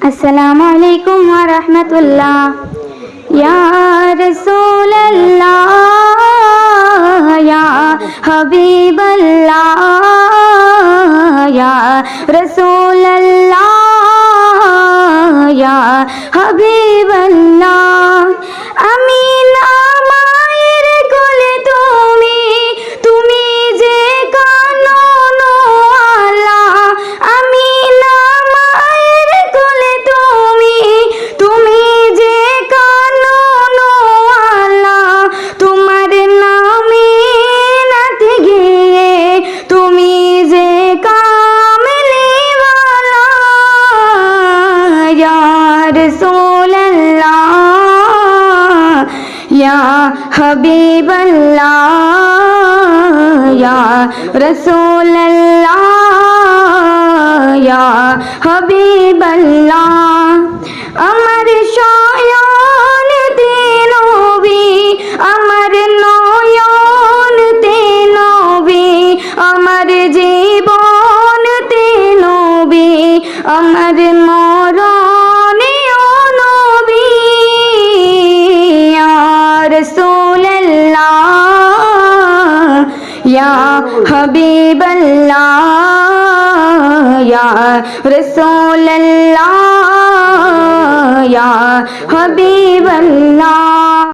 আসসালামু আলাইকুম ওয়া রাহমাতুল্লাহ ইয়া রাসূলুল্লাহ ইয়া হাবিবাল্লাহ। ইয়া রাসূলুল্লাহ ইয়া হাবিবাল্লাহ ইয়া রাসূলুল্লাহ ইয়া হাবিবাল্লাহ আমার শয়ন নবী আমার নয়ন নবী আমার জীবন নবী আমার মরণ അല്ലാ യാ ഹബീബല്ലാ യാ റസൂലല്ലാ യാ ഹബീബല്ലാ.